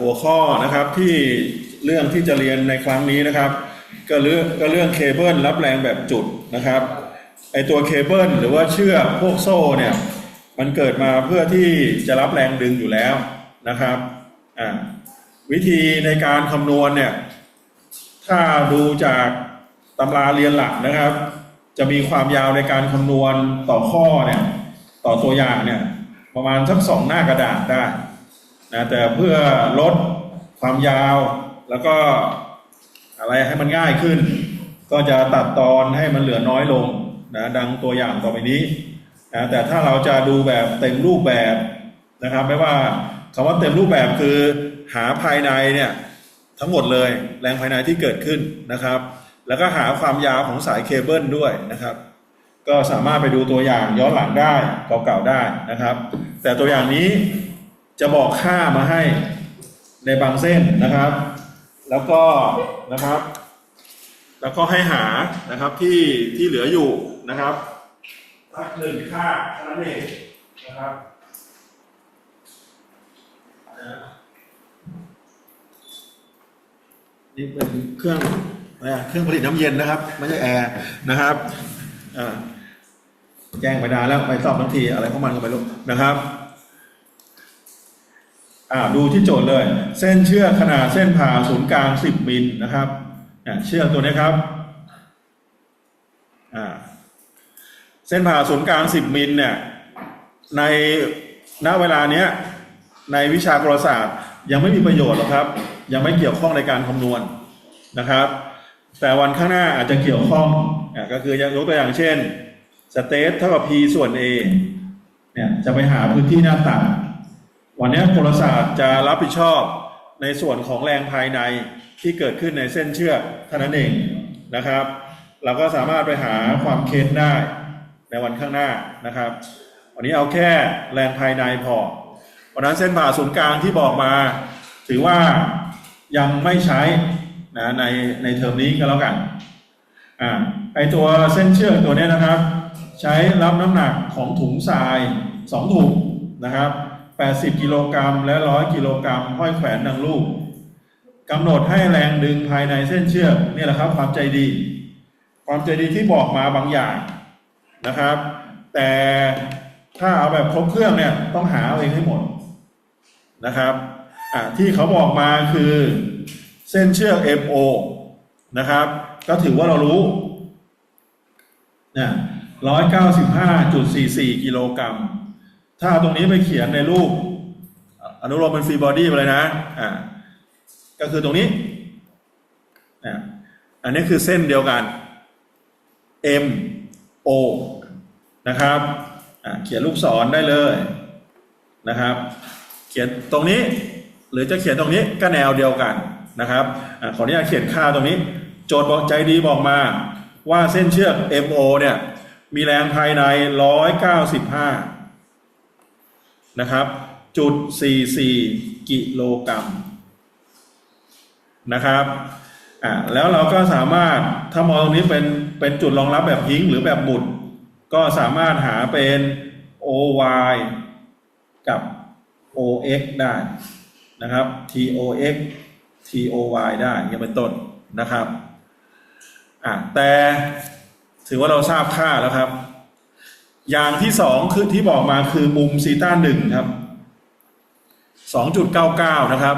หัวข้อนะครับที่เรื่องที่จะเรียนในครั้งนี้นะครับ ก็เรื่องก็เรื่องเคเบิลรับแรงแบบจุดนะครับไอตัวเคเบิลหรือว่าเชือกพวกโซ่เนี่ยมันเกิดมาเพื่อที่จะรับแรงดึงอยู่แล้วนะครับอ่าวิธีในการคำนวณเนี่ยถ้าดูจากตำราเรียนหลักนะครับ จะมีความยาวในการคำนวณต่อข้อเนี่ยต่อตัวอย่างเนี่ยประมาณสักสองหน้ากระดาษได้ นะแต่เพื่อลดความยาวแล้วก็อะไรให้มันง่ายขึ้น ก็จะตัดตอนให้มันเหลือน้อยลงนะดังตัวอย่างต่อไปนี้นะแต่ถ้าเราจะดูแบบเต็มรูปแบบนะครับไม่ว่าคำว่าเต็มรูปแบบคือหาภายในเนี่ยทั้งหมดเลยแรงภายในที่เกิดขึ้นนะครับ แล้วก็หาความยาวของสายเคเบิลด้วยนะครับ ก็สามารถไปดูตัวอย่างย้อนหลังได้เก่าๆได้นะครับ แต่ตัวอย่างนี้ จะบอกค่ามาให้ในบางเส้นนะครับ แล้วก็นะครับ แล้วก็ให้หานะครับที่ที่เหลืออยู่นะครับสักหนึ่งค่าเท่านั้นเองนะครับนี่เป็นเครื่องอะไรเครื่องผลิตน้ำเย็นนะครับ ไม่ใช่แอร์นะครับแจ้งไปนานแล้วไปสอบทั้งทีอะไรของมันก็ไม่รู้นะครับ อ่าดูที่โจทย์เลย เส้นเชือกขนาดเส้นผ่าศูนย์กลาง 10มิลนะครับอ่าเชือกตัวนี้ครับอ่าเส้นผ่าศูนย์กลาง 10มิลเนี่ยในณเวลาเนี้ยในวิชากรศาสตร์ยังไม่มีประโยชน์หรอกครับ ยังไม่เกี่ยวข้องในการคำนวณนะครับ แต่วันข้างหน้าอาจจะเกี่ยวข้องอ่าก็คือยกตัวอย่างเช่นสเตทเท่ากับ p ส่วน a เนี่ยจะไปหาพื้นที่หน้าตัด วันนี้โทรศาสตร์จะรับผิดชอบในส่วนของแรงภายในที่เกิดขึ้นในเส้นเชือกเท่านั้นเองนะครับ เราก็สามารถไปหาความเค้นได้ในวันข้างหน้านะครับ วันนี้เอาแค่แรงภายในพอเพราะฉะนั้นเส้นผ่าศูนย์กลางที่บอกมา ถือว่ายังไม่ใช้นะในในเทอมนี้ก็แล้วกันอ่าไอตัวเส้นเชือกตัวนี้นะครับ ใช้รับน้ำหนักของถุงทรายสองถุงนะครับ 80 กิโลกรัมและ 100 กิโลกรัมห้อยแขวนดังลูกกำหนดให้แรงดึงภายในเส้นเชือกนี่แหละครับ ความใจดี ความใจดีที่บอกมาบางอย่างนะครับ แต่ถ้าเอาแบบครบเครื่องเนี่ยต้องหาเอาเองให้หมดนะครับที่เขาบอกมาคือเส้นเชือก MO นะครับ ก็ถือว่าเรารู้นะ195.44 กิโลกรัม ถ้าเอาตรงนี้ไปเขียนในรูป อนุโลมเป็นฟรีบอดี้ไปเลยนะ อ่า ก็คือตรงนี้อ่าอันนี้คือเส้นเดียวกัน M O นะครับอ่าเขียนลูกศรได้เลยนะครับ เขียนตรงนี้ หรือจะเขียนตรงนี้ก็แนวเดียวกันนะครับอ่าขออนุญาตเขียนค่าตรงนี้ โจทย์บอกใจดีบอกมาว่าเส้นเชือก MO เนี่ย มีแรงภายใน 195 นะครับ จุด 44 กิโลกรัมนะครับอ่าแล้วเราก็สามารถถ้ามองตรงนี้เป็นเป็นจุดรองรับแบบพิงหรือแบบบุดก็สามารถหาเป็น OY กับ OX ได้นะครับ TOX TOY ได้อย่างเป็นต้นนะครับอ่าแต่ถือว่าเราทราบค่าแล้วครับ อย่างที่สองคือที่บอกมาคือมุมซีต้าหนึ่งครับสองจุดเก้าเก้านะครับ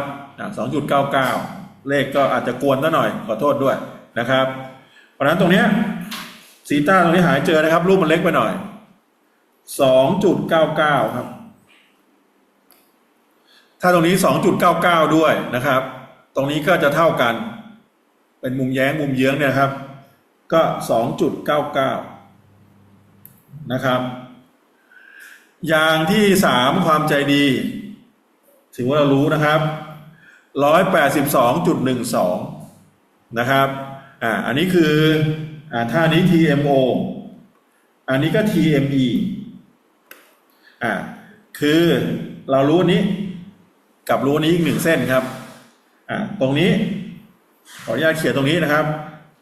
สองจุดเก้าเก้าเลขก็อาจจะกวนซะหน่อย ขอโทษด้วยนะครับ เพราะฉะนั้นตรงเนี้ยซีต้าตรงนี้หายเจอนะครับ รูปมันเล็กไปหน่อยสองจุดเก้าเก้าครับ ถ้าตรงนี้สองจุดเก้าเก้าด้วยนะครับ ตรงนี้ก็จะเท่ากัน เป็นมุมแย้งมุมเยื้องเนี่ยครับ ก็สองจุดเก้าเก้า นะครับ อย่างที่สามความใจดีถือว่าเรารู้นะครับร้อยแปดสิบสองจุดหนึ่งสองนะครับอ่าอันนี้คืออ่าท่านี้ TMO อันนี้ก็ TME อ่าคือเรารู้นี้กับรู้นี้อีกหนึ่งเส้นครับอ่าตรงนี้ ขออนุญาตเขียนตรงนี้นะครับ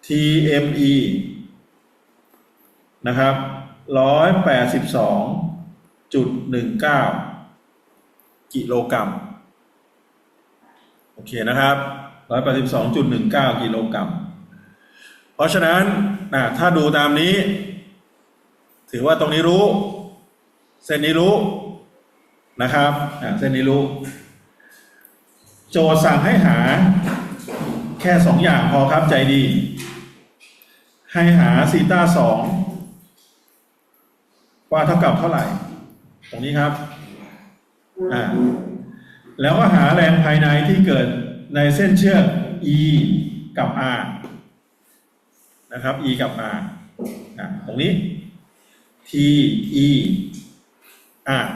TME นะครับ ร้อยแปดสิบสองจุดหนึ่งเก้ากิโลกรัม โอเคนะครับร้อยแปดสิบสองจุดหนึ่งเก้ากิโลกรัม เพราะฉะนั้นนะถ้าดูตามนี้ ถือว่าตรงนี้รู้ เส้นนี้รู้นะครับเส้นนี้รู้ โจทย์สั่งให้หา แค่สองอย่างพอครับใจดี ให้หาซีต้าสอง ว่าเท่ากับเท่าไหร่ ตรงนี้ครับอ่าแล้วก็หาแรงภายในที่เกิดในเส้นเชือก E กับ R นะครับ E กับ R อะตรงนี้ T E R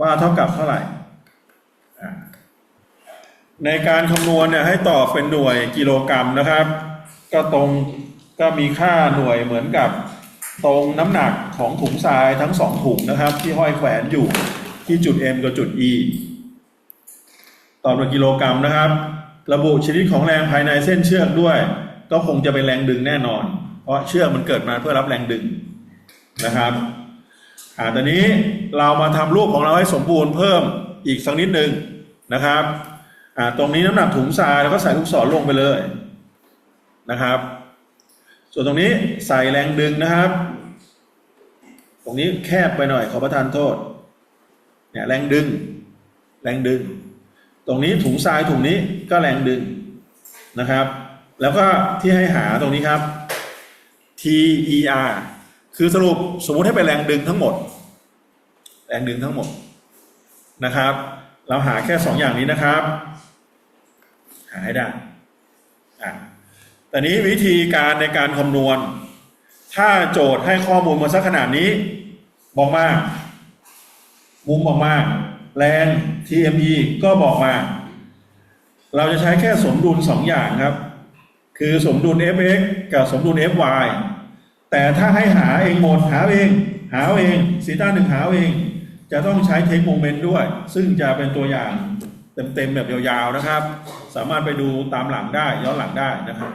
ว่าเท่ากับเท่าไหร่ในการคำนวณเนี่ยให้ตอบเป็นหน่วยกิโลกรัมนะครับ ก็ตรงก็มีค่าหน่วยเหมือนกับ ตรงน้ำหนักของถุงทรายทั้งสองถุงนะครับ ที่ห้อยแขวนอยู่ที่จุด M กับจุด E ตอบเป็นกิโลกรัมนะครับ ระบุชนิดของแรงภายในเส้นเชือกด้วย ก็คงจะเป็นแรงดึงแน่นอน เพราะเชือกมันเกิดมาเพื่อรับแรงดึงนะครับอ่าตอนนี้เรามาทำรูปของเราให้สมบูรณ์เพิ่มอีกสักนิดหนึ่งนะครับอ่าตรงนี้น้ำหนักถุงทรายแล้วก็ใส่ลูกศรลงไปเลยนะครับ ส่วนตรงนี้ใส่แรงดึงนะครับ รงนี้แคบไปหน่อยขอประทานโทษเนี่ยแรงดึง แรงดึง ตรงนี้ถุงทรายถุงนี้ก็แรงดึงนะครับ แล้วก็ที่ให้หาตรงนี้ครับ TER คือสรุปสมมุติให้เป็นแรงดึงทั้งหมด แรงดึงทั้งหมดนะครับ เราหาแค่สองอย่างนี้นะครับ หาให้ได้อะแต่นี้วิธีการในการคำนวณ ถ้าโจทย์ให้ข้อมูลมาสักขนาดนี้ บอกมามุมบอกมาแรง TME ก็บอกมา เราจะใช้แค่สมดุลสองอย่างครับ คือสมดุล fx กับสมดุล fy แต่ถ้าให้หาเองหมดหาเอง หาเองซีต้าหนึ่งหาเอง จะต้องใช้เทคโมเมนต์ด้วย ซึ่งจะเป็นตัวอย่างเต็มๆแบบยาวๆนะครับ สามารถไปดูตามหลังได้ย้อนหลังได้นะครับ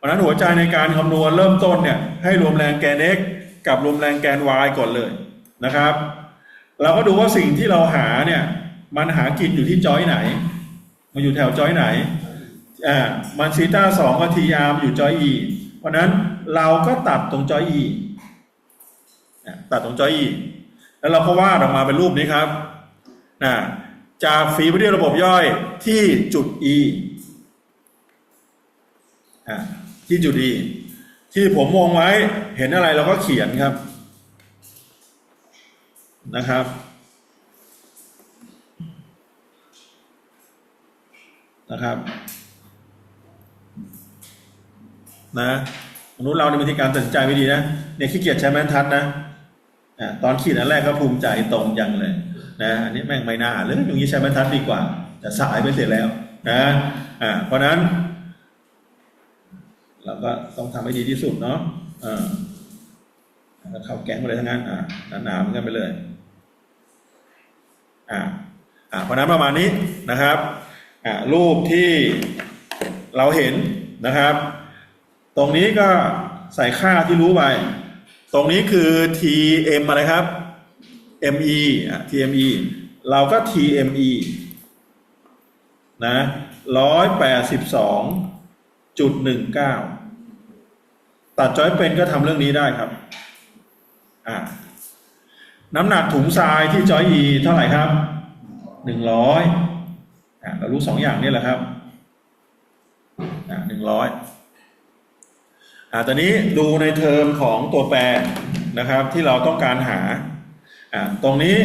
เพราะนั้นหัวใจในการคำนวณเริ่มต้นเนี่ยให้รวมแรงแกน x กับรวมแรงแกน y ก่อนเลยนะครับ เราก็ดูว่าสิ่งที่เราหาเนี่ยมันหากินอยู่ที่จอยไหน มันอยู่แถวจอยไหนอ่ามันซีต้าสองกับทีอาร์อยู่จอยอีเพราะนั้นเราก็ตัดตรงจอยอีตัดตรงจอยอีแล้วเราก็วาดออกมาเป็นรูปนี้ครับนะจากฝีพระเดีระบบย่อยที่จุด E อ่า ที่จุด E ที่ผมวงไว้เห็นอะไรเราก็เขียนครับนะครับ นะครับนะมนุษย์เราในวิธีการตัดสินใจไม่ดีนะเนี่ยขี้เกียจใช้แม่นทัดนะอ่าตอนขีดอันแรกก็ภูมิใจตรงยังเลยนะอันนี้แม่งไม่น่าเลยอย่างนี้ใช้แม่นทัดดีกว่า แต่สายไปเสร็จแล้วนะอ่าเพราะนั้น เราก็ต้องทำให้ดีที่สุดเนาะอ่าแล้วเข้าแก๊งไปเลยทั้งนั้นอ่าหนาๆมือนกันไปเลยอ่าอ่าเพราะนั้นประมาณนี้นะครับอ่ารูปที่เราเห็นนะครับ ตรงนี้ก็ใส่ค่าที่รู้ไป ตรงนี้คือ TM อะไรครับ ME อะ TME เราก็ TME นะร้อยแปดสิบสอง จุดหนึ่งเก้าตัดจอยเป็นก็ทำเรื่องนี้ได้ครับอ่าน้ำหนักถุงทรายที่จอย E เท่าไหร่ครับหนึ่งร้อยอ่าเรารู้สองอย่างนี่แหละครับอ่าหนึ่งร้อยอ่าตอนนี้ดูในเทอมของตัวแปรนะครับที่เราต้องการหาอ่าตรงนี้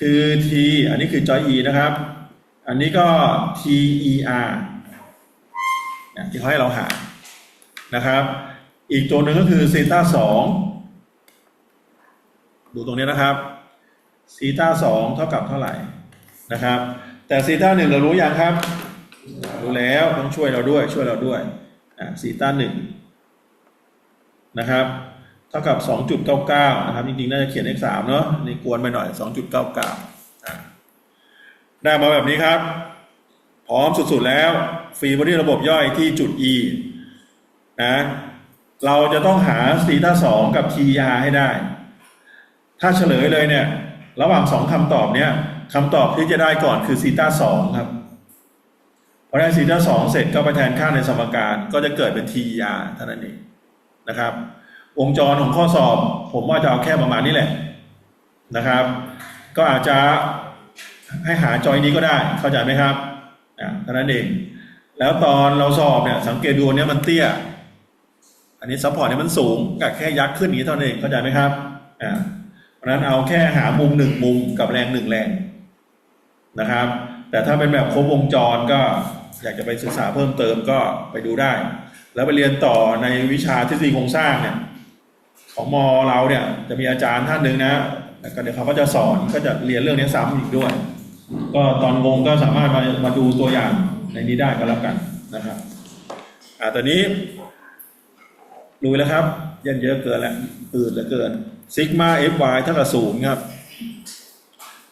คือ T อันนี้คือจอย E นะครับ อันนี้ก็ TER ที่เขาให้เราหานะครับ อีกตัวหนึ่งก็คือซีต้าสองดูตรงนี้นะครับซีต้าสองเท่ากับเท่าไหร่นะครับ แต่ซีต้าหนึ่งเรารู้อยังครับ รู้แล้วต้องช่วยเราด้วย ช่วยเราด้วยอ่าซีต้าหนึ่งนะครับ เท่ากับ 2.99 นะครับ จริงๆ น่าจะเขียนเลข3เนาะนี่กวนไปหน่อย 2.99อ่าได้มาแบบนี้ครับ พร้อมสุดๆแล้วฟรีบอดี้ระบบย่อยที่จุด E นะเราจะต้องหาซีต้าสองกับ TR ให้ได้ ถ้าเฉลยเลยเนี่ย ระหว่างสองคำตอบเนี่ยคำตอบที่จะได้ก่อนคือซีต้าสองครับพอได้ซีต้าสองเสร็จก็ไปแทนค่าในสมการก็จะเกิดเป็น t r เท่านั้นเองนะครับ วงจรของข้อสอบผมว่าจะเอาแค่ประมาณนี้แหละนะครับ ก็อาจจะให้หาจอยนี้ก็ได้เข้าใจไหมครับ อ่าเท่านั้นเอง แล้วตอนเราสอบเนี่ยสังเกตดูเนี้ยมันเตี้ย อันนี้ซัพพอร์ตเนี่ยมันสูงกับแค่ยักขึ้นอย่างนี้เท่านั้นเองเข้าใจไหมครับอ่าเพราะฉะนั้นเอาแค่หามุมหนึ่งมุมกับแรงหนึ่งแรงนะครับ แต่ถ้าเป็นแบบครบวงจรก็อยากจะไปศึกษาเพิ่มเติมก็ไปดูได้ แล้วไปเรียนต่อในวิชาทฤษฎีโครงสร้างเนี่ยของมอเราเนี่ยจะมีอาจารย์ท่านหนึ่งนะแล้วก็เดี๋ยวเขาก็จะสอนก็จะเรียนเรื่องนี้ซ้ำอีกด้วย ก็ตอนงงก็สามารถมามาดูตัวอย่างในนี้ได้ก็แล้วกันนะครับ อ่าตอนนี้ดูแล้วครับเยันเยอะเกินแล้วอืดเหลือเกินซิกมา fy เท่ากับศูนย์ครับ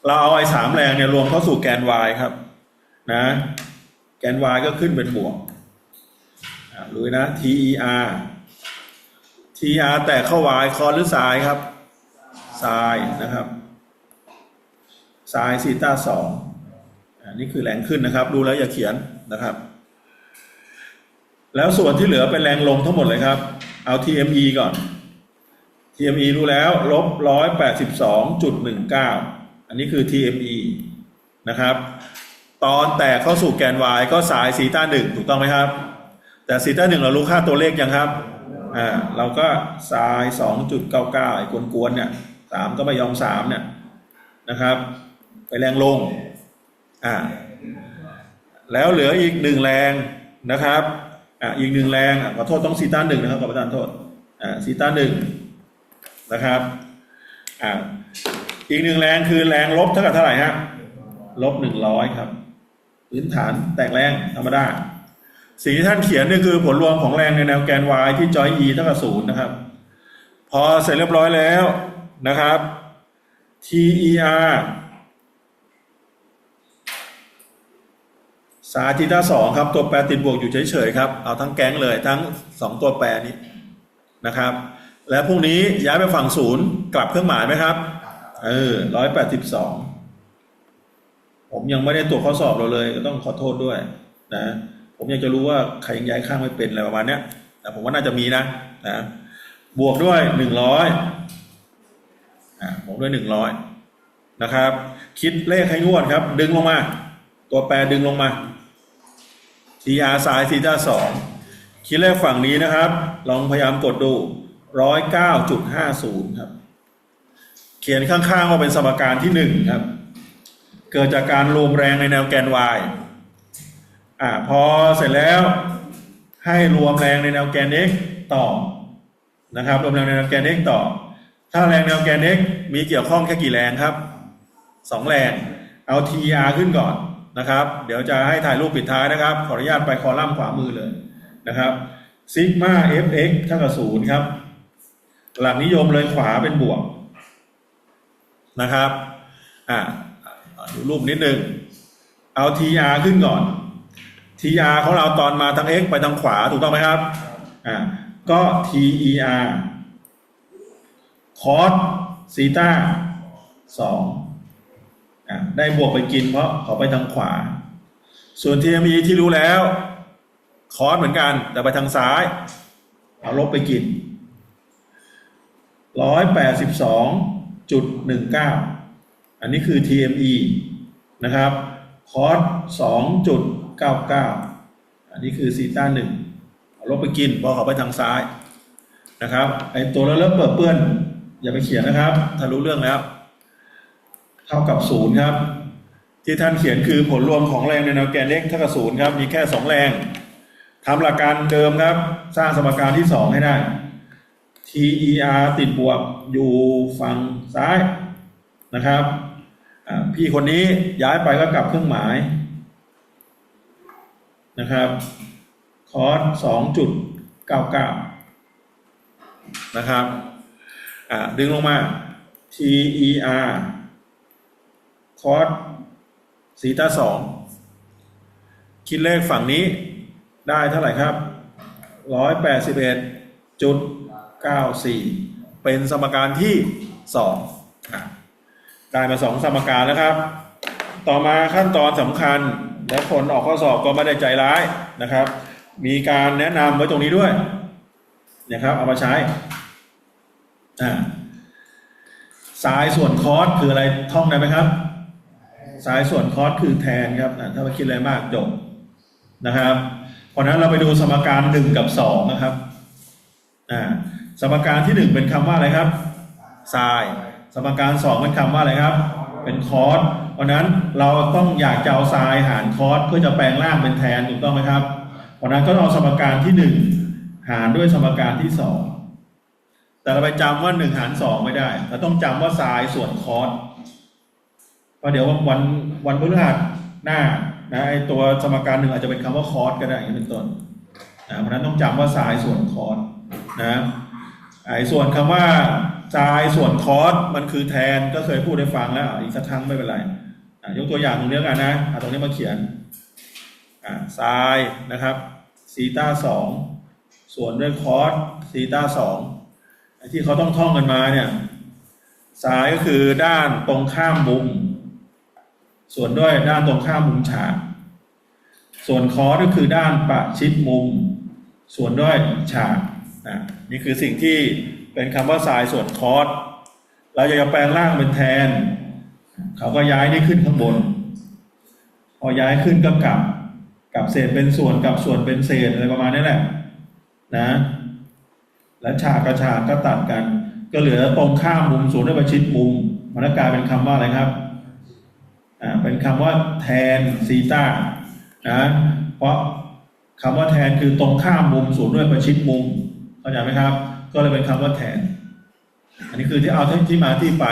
เราเอาไอ้สามแรงเนี่ยรวมเข้าสู่แกน y ครับ นะ แกน y ก็ขึ้นเป็นบวกอ่ารู้นะ ter ter แตกเข้า y คอนหรือสายครับสายนะครับ สายซีต้าสองอันนี้คือแรงขึ้นนะครับ ดูแล้วอย่าเขียนนะครับ แล้วส่วนที่เหลือเป็นแรงลงทั้งหมดเลยครับ เอา TME ก่อน TME รู้แล้วลบร้อยแปดสิบสองจุดหนึ่งเก้าอันนี้คือ TME นะครับ ตอนแตกเข้าสู่แกน y ก็สายซีต้าหนึ่งถูกต้องไหมครับ แต่ซีต้าหนึ่งเรารู้ค่าตัวเลขยังครับอ่าเราก็สายสองจุดเก้าเก้าไอ้กวนๆเนี่ยสามก็ไม่ยอมสามเนี่ยนะครับ ไปแรงลงอ่าแล้วเหลืออีกหนึ่งแรงนะครับอ่าอีกหนึ่งแรงอะขอโทษต้องซีต้าหนึ่งนะครับขอประทานโทษอ่าซีต้าหนึ่งนะครับอ่าอีกหนึ่งแรงคือแรงลบเท่ากับเท่าไหร่ฮะลบหนึ่งร้อยครับพื้นฐานแตกแรงธรรมดาสิ่งที่ท่านเขียนนี่คือผลรวมของแรงในแนวแกน y ที่จอย e เท่ากับศูนย์นะครับ พอเสร็จเรียบร้อยแล้วนะครับ ter สาธิตาสองครับ ตัวแปรติดบวกอยู่เฉยๆครับ เอาทั้งแก๊งเลยทั้งสองตัวแปรนี้นะครับ และพรุ่งนี้ย้ายไปฝั่งศูนย์กลับเครื่องหมายไหมครับ เออร้อยแปดสิบสองผมยังไม่ได้ตรวจข้อสอบเราเลย ก็ต้องขอโทษด้วยนะผมอยากจะรู้ว่าใครยังย้ายข้างไม่เป็นอะไรประมาณเนี้ยแต่ผมว่าน่าจะมีนะนะ บวกด้วยหนึ่งร้อยอ่าบวกด้วยหนึ่งร้อยนะครับ คิดเลขให้งวดครับ ดึงลงมา ตัวแปรดึงลงมา TR สายซีต้าสองคิดเลขฝั่งนี้นะครับ ลองพยายามกดดูร้อยเก้าจุดห้าศูนย์ครับ เขียนข้างๆว่าเป็นสมการที่หนึ่งครับ เกิดจากการรวมแรงในแนวแกน y อ่าพอเสร็จแล้วให้รวมแรงในแนวแกน x ต่อนะครับรวมแรงในแนวแกน x ต่อ ถ้าแรงแนวแกน x มีเกี่ยวข้องแค่กี่แรงครับสองแรง เอา TR ขึ้นก่อน นะครับ เดี๋ยวจะให้ถ่ายรูปปิดท้ายนะครับ ขออนุญาตไปคอลัมน์ขวามือเลยนะครับซิกมา fx เท่ากับศูนย์ครับ หลักนิยมเลยขวาเป็นบวกนะครับอ่าดูรูปนิดนึง เอา TR ขึ้นก่อน TR ของเราตอนมาทาง x ไปทางขวาถูกต้องไหมครับอ่าก็ TER cos ซีต้าสอง ได้บวกไปกินเพราะเขาไปทางขวา ส่วน TME ที่รู้แล้ว cos เหมือนกัน แต่ไปทางซ้าย เอาลบไปกินร้อยแปดสิบสองจุดหนึ่งเก้าอันนี้คือ TME นะครับ คอสสองจุดเก้าเก้าอันนี้คือซีต้าหนึ่งเอาลบไปกินเพราะเขาไปทางซ้ายนะครับ ไอตัวเริ่มเปิดเปื้อนอย่าไปเขียนนะครับถ้ารู้เรื่องแล้ว เท่ากับศูนย์ครับ ที่ท่านเขียนคือผลรวมของแรงในแนวแกน x เท่ากับศูนย์ครับ มีแค่สองแรงทำหลักการเดิมครับ สร้างสมการที่สองให้ได้ TER ติดบวกอยู่ฝั่งซ้ายนะครับพี่คนนี้ย้ายไปก็กลับเครื่องหมายนะครับคอสสองจุดเก้าเก้านะครับดึงลงมา TER คอสซีตาสองคิดเลขฝั่งนี้ได้เท่าไหร่ครับร้อยแปดสิบเอ็ดจุด94เป็นสมการที่2อะได้มา2สมการแล้วครับ ต่อมาขั้นตอนสำคัญและคนออกข้อสอบก็ไม่ได้ใจร้ายนะครับ มีการแนะนำไว้ตรงนี้ด้วยนะครับ เอามาใช้อ่าสายส่วนคอสคืออะไรท่องได้ไหมครับ สายส่วนคอสคือแทนครับอะถ้าไม่คิดอะไรมากจบนะครับ เพราะนั้นเราไปดูสมการหนึ่งกับสองนะครับอ่าสมการที่หนึ่งเป็นคำว่าอะไรครับสายสมการสองเป็นคำว่าอะไรครับ เป็นคอสเพราะนั้นเราต้องอยากจะเอาทรายหารคอสเพื่อจะแปลงร่างเป็นแทนถูกต้องไหมครับ เพราะนั้นก็เอาสมการที่หนึ่งหารด้วยสมการที่สองแต่เราไปจำว่าหนึ่งหารสองไม่ได้เราต้องจำว่าทรายส่วนคอส เพราะเดี๋ยววันวันพฤหัสหน้านะไอตัวสมการหนึ่งอาจจะเป็นคำว่าคอร์สก็ได้อย่างเป็นต้นนะเพราะนั้นต้องจำว่าทรายส่วนคอร์สนะไอส่วนคำว่าทรายส่วนคอร์สมันคือแทนก็เคยพูดให้ฟังแล้ว อีกสักครั้งไม่เป็นไรอะยกตัวอย่างตรงนี้กันนะเอาตรงนี้มาเขียนอ่าไซน์นะครับซีตาสองส่วนด้วยคอร์สซีตาสองไอที่เขาต้องท่องกันมาเนี่ยไซน์ก็คือด้านตรงข้ามมุม ส่วนด้วยด้านตรงข้ามมุมฉาก ส่วนคอก็คือด้านประชิดมุม ส่วนด้วยฉากอะนี่คือสิ่งที่เป็นคำว่าไซน์ส่วนคอสเราจะแปลงร่างเป็นแทน เขาก็ย้ายนี่ขึ้นข้างบน พอย้ายขึ้นก็กลับกับเศษเป็นส่วนกับส่วนเป็นเศษอะไรประมาณนี้แหละนะ และฉากกับฉากก็ตัดกัน ก็เหลือตรงข้ามมุมส่วนด้วยประชิดมุม มันก็กลายเป็นคำว่าอะไรครับ เป็นคำว่าแทนซีตานะเพราะคำว่าแทนคือตรงข้ามมุมส่วนด้วยประชิดมุมเข้าใจไหมครับ ก็เลยเป็นคำว่าแทน อันนี้คือที่เอาที่ที่มาที่ไป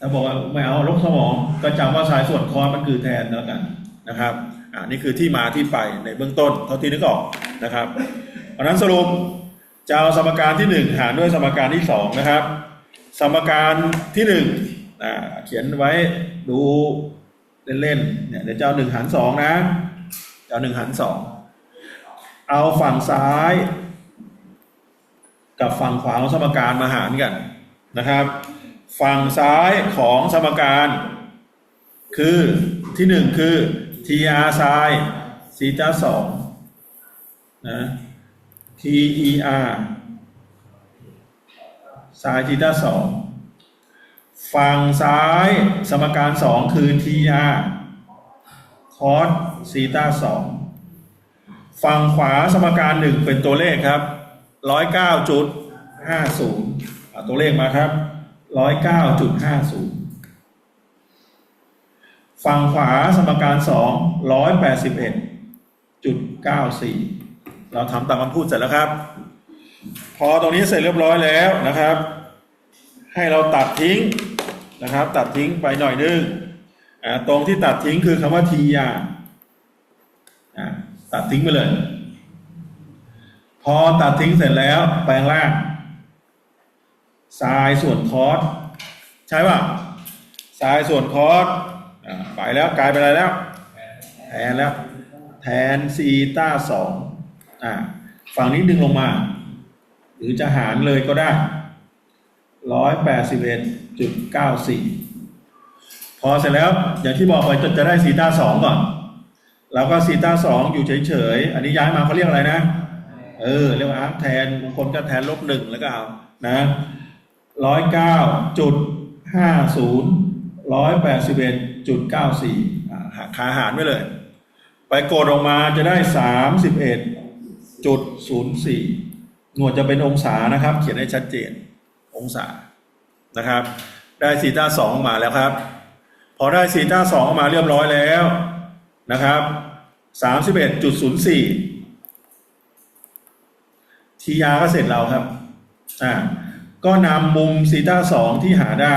ถ้าบอกว่าไม่เอาลบสมองก็จำว่าสายส่วนคอร์สมันคือแทนแล้วกันนะครับอ่านี่คือที่มาที่ไปในเบื้องต้นเท่าที่นึกออกนะครับเพราะนั้นสรุปจะเอาสมการที่หนึ่งหารด้วยสมการที่สองนะครับ สมการที่หนึ่งอ่าเขียนไว้ดู เล่นๆเนี่ยเดี๋ยวจะเอาหนึ่งหารสองนะจะเอาหนึ่งหารสองเอาฝั่งซ้าย กับฝั่งขวาของสมการมาหารกันนะครับ ฝั่งซ้ายของสมการ คือที่หนึ่งคือ tr ไซน์ซีตาสองนะ ter ไซน์ทีตาสอง ฝั่งซ้ายสมการสองคือ tr คอสซีตาสองฝั่งขวาสมการหนึ่งเป็นตัวเลขครับร้อยเก้าจุดห้าศูนย์ตัวเลขมาครับร้อยเก้าจุดห้าศูนย์ฝั่งขวาสมการสองร้อยแปดสิบเอ็ดจุดเก้าสี่เราทำตามคำพูดเสร็จแล้วครับ พอตรงนี้เสร็จเรียบร้อยแล้วนะครับ ให้เราตัดทิ้ง นะครับ ตัดทิ้งไปหน่อยนึงตรงที่ตัดทิ้งคือคำว่าทียาอ่าตัดทิ้งไปเลย พอตัดทิ้งเสร็จแล้วแปลงร่างทรายส่วนคอสใช่ป่ะทรายส่วนคอสไปแล้วกลายเป็นอะไรแล้ว แทนแล้ว แทนซีต้าสองฝั่งนี้ดึงลงมา หรือจะหารเลยก็ได้ ร้อยแปดสิบเอ็ดจุดเก้าสี่พอเสร็จแล้วอย่างที่บอกไปจะจะได้ซีต้าสองก่อน แล้วก็ซีต้าสองอยู่เฉยๆ อันนี้ย้ายมาเขาเรียกอะไรนะ เออ เรียกว่าอาร์แทนบางคนก็แทนลบหนึ่งแล้วก็เอานะร้อยเก้าจุดห้าศูนย์ร้อยแปดสิบเอ็ดจุดเก้าสี่หักขาหารไว้เลย ไปกดออกมาจะได้สามสิบเอ็ดจุดศูนย์สี่หน่วยจะเป็นองศานะครับ เขียนให้ชัดเจน องศานะครับ ได้ซีต้าสองมาแล้วครับ พอได้ซีต้าสองมาเรียบร้อยแล้วนะครับสามสิบเอ็ดจุดศูนย์สี่ทียาก็เสร็จแล้วครับอ่าก็นำมุมซีต้าสองที่หาได้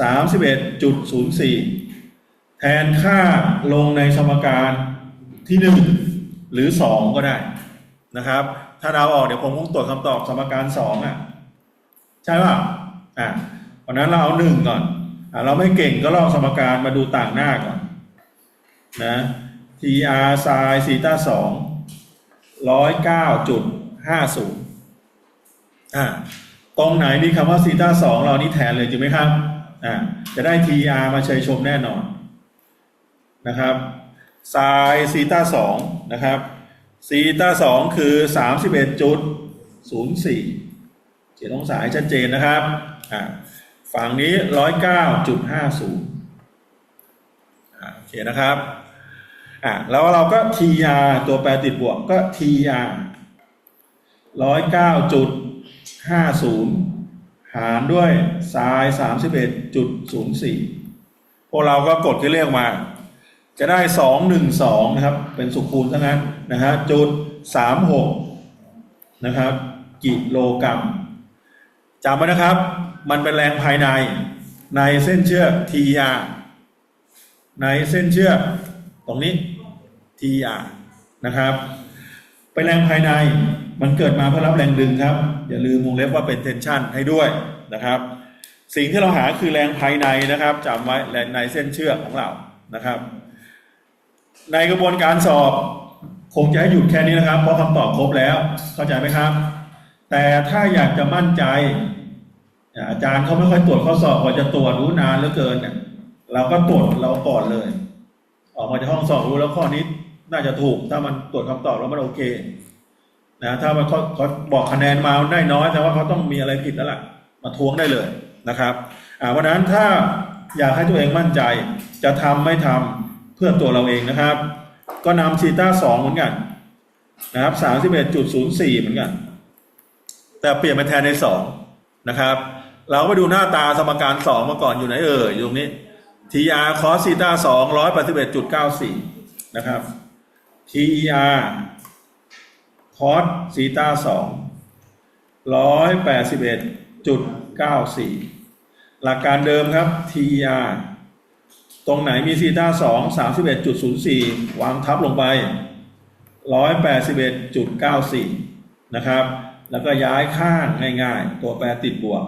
สามสิบเอ็ดจุดศูนย์สี่แทนค่าลงในสมการที่หนึ่งหรือสองก็ได้นะครับ ถ้าเราออกเดี๋ยวผมคงตรวจคำตอบสมการสองอะ ใช่ป่ะอะวันนั้นเราเอาหนึ่งก่อนอะเราไม่เก่งก็ลองสมการมาดูต่างหน้าก่อนนะ tr ไซน์ซีต้าสองร้อยเก้าจุดห้าศูนย์อ่าตรงไหนมีคำว่าซีต้าสองเรานี่แทนเลยจริงไหมครับอ่าจะได้ TR มาเชยชมแน่นอนนะครับไซน์ซีตาสองนะครับซีตาสองคือสามสิบเอ็ดจุดศูนย์สี่ เขียนองศาให้ชัดเจนนะครับอ่าฝั่งนี้ร้อยเก้าจุดห้าศูนย์โอเคนะครับอ่าแล้วเราก็ TR ตัวแปรติดบวกก็ TR ร้อยเก้าจุดห้าศูนย์หารด้วยไซน์สามสิบเอ็ดจุดศูนย์สี่พวกเราก็กดที่เลขมา จะได้สองหนึ่งสองนะครับ เป็นสุคูณทั้งนั้นนะฮะจุดสามหกนะครับ กิโลกรัม จำไว้นะครับ มันเป็นแรงภายใน ในเส้นเชือก TR ในเส้นเชือกตรงนี้ TR นะครับ เป็นแรงภายในมันเกิดมาเพื่อรับแรงดึงครับ อย่าลืมวงเล็บว่าเป็น tension ให้ด้วยนะครับ สิ่งที่เราหาคือแรงภายในนะครับจำไว้แรงในเส้นเชือกของเรานะครับ ในกระบวนการสอบคงจะให้หยุดแค่นี้นะครับ เพราะคำตอบครบแล้ว เข้าใจไหมครับ แต่ถ้าอยากจะมั่นใจ อาจารย์เขาไม่ค่อยตรวจข้อสอบกว่าจะตรวจรู้นานเหลือเกินเนี่ยเราก็ตรวจเราก่อนเลย ออกมาจากห้องสอบรู้แล้วข้อนี้น่าจะถูก ถ้ามันตรวจคำตอบแล้วมันโอเคนะถ้ามันเขาเขาบอกคะแนนมาได้น้อยแต่ว่าเขาต้องมีอะไรผิดแล้วล่ะ มาทวงได้เลยนะครับอ่าวันนั้นถ้าอยากให้ตัวเองมั่นใจ จะทำไม่ทำเพื่อตัวเราเองนะครับ ก็นำซีต้าสองเหมือนกันนะครับสามสิบเอ็ดจุดศูนย์สี่เหมือนกัน แต่เปลี่ยนเป็นแทนในสองนะครับ เราไปดูหน้าตาสมการสองมาก่อนอยู่ไหนเอ่ยอยู่ตรงนี้ TR cos ซีต้าสองร้อยแปดสิบเอ็ดจุดเก้าสี่นะครับ TER cos ซีต้าสองร้อยแปดสิบเอ็ดจุดเก้าสี่หลักการเดิมครับ TER ตรงไหนมีซีต้าสองสามสิบเอ็ดจุดศูนย์สี่วางทับลงไปร้อยแปดสิบเอ็ดจุดเก้าสี่นะครับ แล้วก็ย้ายข้างง่ายๆ ตัวแปรติดบวก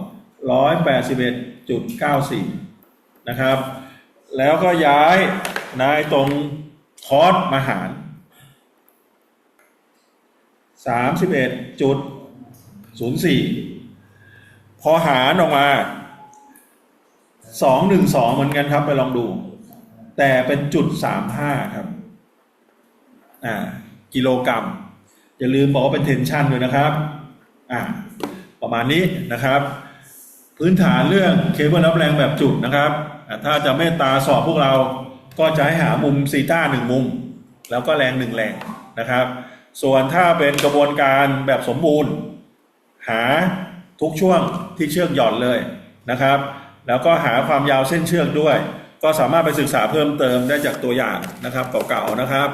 ร้อยแปดสิบเอ็ดจุดเก้าสี่นะครับ แล้วก็ย้ายนายตรงคอสมาหารสามสิบเอ็ดจุดศูนย์สี่พอหารออกมาสองหนึ่งสองเหมือนกันครับไปลองดู แต่เป็นจุดสามห้าครับ อ่า กิโลกรัมอย่าลืมบอกว่าเป็นเทนชันด้วยนะครับ อ่าประมาณนี้นะครับ พื้นฐานเรื่องเคเบิลรับแรงแบบจุดนะครับถ้าจะเมตตาสอบพวกเราก็จะให้หามุมซีต้าหนึ่งมุม แล้วก็แรงหนึ่งแรงนะครับ ส่วนถ้าเป็นกระบวนการแบบสมบูรณ์ หาทุกช่วงที่เชือกหย่อนเลยนะครับ แล้วก็หาความยาวเส้นเชือกด้วย ก็สามารถไปศึกษาเพิ่มเติมได้จากตัวอย่างนะครับเก่าๆนะครับ